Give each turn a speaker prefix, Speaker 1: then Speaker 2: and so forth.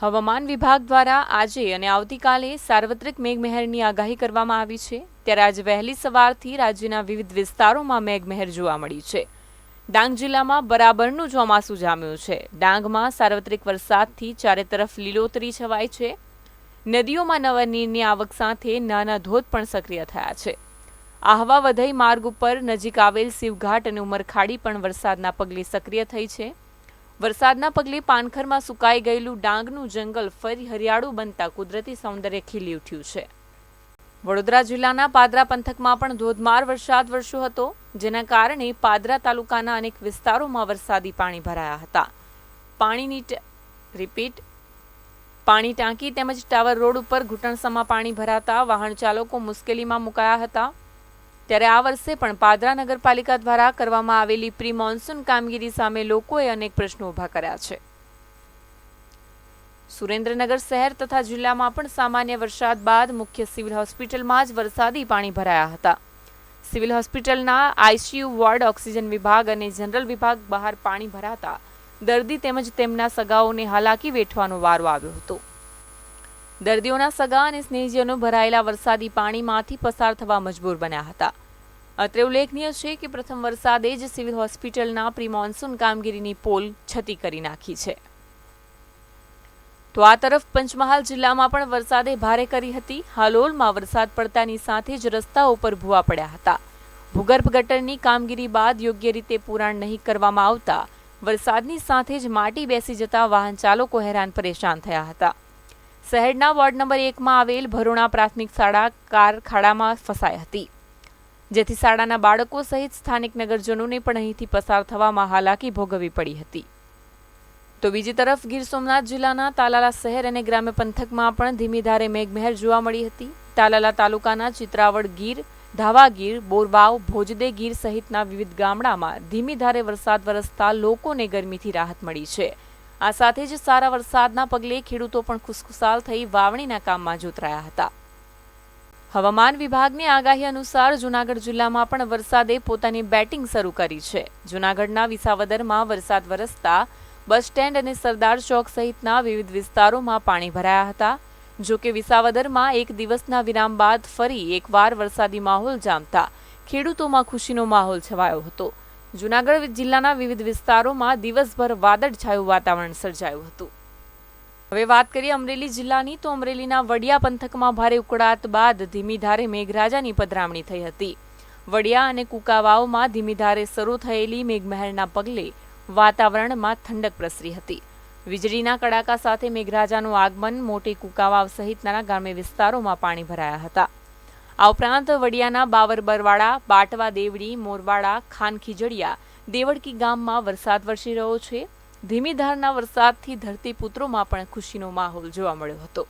Speaker 1: હવામાન વિભાગ દ્વારા આજે અને આવતીકાલે સાર્વત્રિક મેઘમહેરની આગાહી કરવામાં આવી છે. ત્યારે આજે વહેલી સવારથી રાજ્યના વિવિધ વિસ્તારોમાં મેઘમહેર જોવા મળી છે. ડાંગ જિલ્લામાં બરાબરનું ચોમાસું જામ્યું છે. ડાંગમાં સાર્વત્રિક વરસાદથી ચારે તરફ લીલોતરી છવાય છે. નદીઓમાં નવા નીરની આવક સાથે નાના ધોધ પણ સક્રિય થયા છે. આહવા વધઈ માર્ગ ઉપર નજીક આવેલ શિવઘાટ અને ઉમરખાડી પણ વરસાદના પગલે સક્રિય થઈ છે. વરસાદના પગલે પાનખરમાં સુકાઈ ગયેલું ડાંગનું જંગલ ફરી હરિયાળું બનતા કુદરતી સૌંદર્ય ખીલી ઉઠ્યું છે. વડોદરા જિલ્લાના પાદરા પંથકમાં પણ ધોધમાર વરસાદ વરસ્યો હતો, જેના કારણે પાદરા તાલુકાના અનેક વિસ્તારોમાં વરસાદી પાણી ભરાયા હતા. પાણીની રિપીટ પાણી ટાંકી તેમજ ટાવર રોડ ઉપર ઘૂંટણસમાં પાણી ભરાતા વાહન ચાલકો મુશ્કેલીમાં મુકાયા હતા. ત્યારે આ વર્ષે પણ પાદરા નગરપાલિકા દ્વારા કરવામાં આવેલી પ્રી મોન્સૂન કામગીરી સામે લોકોએ અનેક પ્રશ્નો ઊભા કર્યા છે. સુરેન્દ્રનગર શહેર તથા જિલ્લામાં પણ સામાન્ય વરસાદ બાદ મુખ્ય સિવિલ હોસ્પિટલમાં જ વરસાદી પાણી ભરાયા હતા. સિવિલ હોસ્પિટલના આઈસીયુ વોર્ડ ઓક્સિજન વિભાગ અને જનરલ વિભાગ બહાર પાણી ભરાતા દર્દી તેમજ તેમના સગાઓને હાલાકી વેઠવાનો વારો આવ્યો હતો. દર્દીઓના સગા અને સ્નેહીજનો ભરાયેલા વરસાદી પાણીમાંથી પસાર થવા મજબૂર બન્યા હતા. અત્રે ઉલ્લેખનીય છે કે પ્રથમ વરસાદે જ સિવિલ હોસ્પિટલના પ્રી મોન્સૂન કામગીરીની પોલ છતી કરી નાખી છે. તો આ તરફ પંચમહાલ જિલ્લામાં પણ વરસાદે ભારે કરી હતી. હાલોલમાં વરસાદ પડતાની સાથે જ રસ્તાઓ પર ભૂવા પડ્યા હતા. ભૂગર્ભ ગટરની કામગીરી બાદ યોગ્ય રીતે પુરાણ નહીં કરવામાં આવતા, વરસાદની સાથે જ માટી બેસી જતા વાહન ચાલકો હેરાન પરેશાન થયા હતા. શહેરના વોર્ડ નંબર એકમાં આવેલ ભરૂણા પ્રાથમિક શાળા કાર ખાડામાં ફસાઈ હતી. જેથી શાળાના બાળકો સહિત સ્થાનિક નગરજનોને પણ અહીંથી પસાર થવામાં હાલાકી ભોગવવી પડી હતી. તો બીજી તરફ ગીર સોમનાથ જિલ્લાના તાલાલા શહેર અને ગ્રામ્ય પંથકમાં પણ ધીમી ધારે મેઘમહેર જોવા મળી હતી. તાલાલા તાલુકાના ચિત્રાવડ ગીર, ધાવા ગીર, બોરવાવ, ભોજદે ગીર સહિતના વિવિધ ગામડામાં ધીમી ધારે વરસાદ વરસતા લોકોને ગરમીથી રાહત મળી છે. આ સાથે જ સારા વરસાદના પગલે ખેડૂતો પણ ખુશખુશાલ થઈ વાવણીના કામમાં જોતરાયા હતા. હવામાન વિભાગની આગાહી અનુસાર જૂનાગઢ જિલ્લામાં પણ વરસાદે પોતાની બેટિંગ શરૂ કરી છે. જૂનાગઢના વિસાવદરમાં વરસાદ વરસતા બસ સ્ટેન્ડ અને સરદાર ચોક સહિતના વિવિધ વિસ્તારોમાં પાણી ભરાયા હતા. જો કે વિસાવદરમાં એક દિવસના વિરામ બાદ ફરી એકવાર વરસાદી માહોલ જામતા ખેડૂતોમાં ખુશીનો માહોલ છવાયો હતો. જૂનાગઢ જિલ્લાના વિવિધ વિસ્તારોમાં દિવસભર વાદળછાયું વાતાવરણ સર્જાયું હતું. હવે વાત કરીએ અમરેલી જિલ્લાની, તો અમરેલીના વડિયા પંથકમાં ભારે ઉકળાટ બાદ ધીમી ધારે મેઘરાજાની પધરામણી થઈ હતી. વડિયા અને કુકાવાઓમાં ધીમી ધારે શરૂ થયેલી મેઘમહેરના પગલે વાતાવરણમાં ઠંડક પ્રસરી હતી. વીજળીના કડાકા સાથે મેઘરાજાનું આગમન, મોટી કુકાવાવ સહિતના ગ્રામ્ય વિસ્તારોમાં પાણી ભરાયા હતા. આ ઉપરાંત વડિયાના બાવર બરવાડા બાટવા દેવડી, મોરવાડા, ખાનખીજડિયા, દેવડકી ગામમાં વરસાદ વરસી રહ્યો છે. ધીમી ધારના વરસાદથી ધરતીપુત્રોમાં પણ ખુશીનો માહોલ જોવા મળ્યો હતો.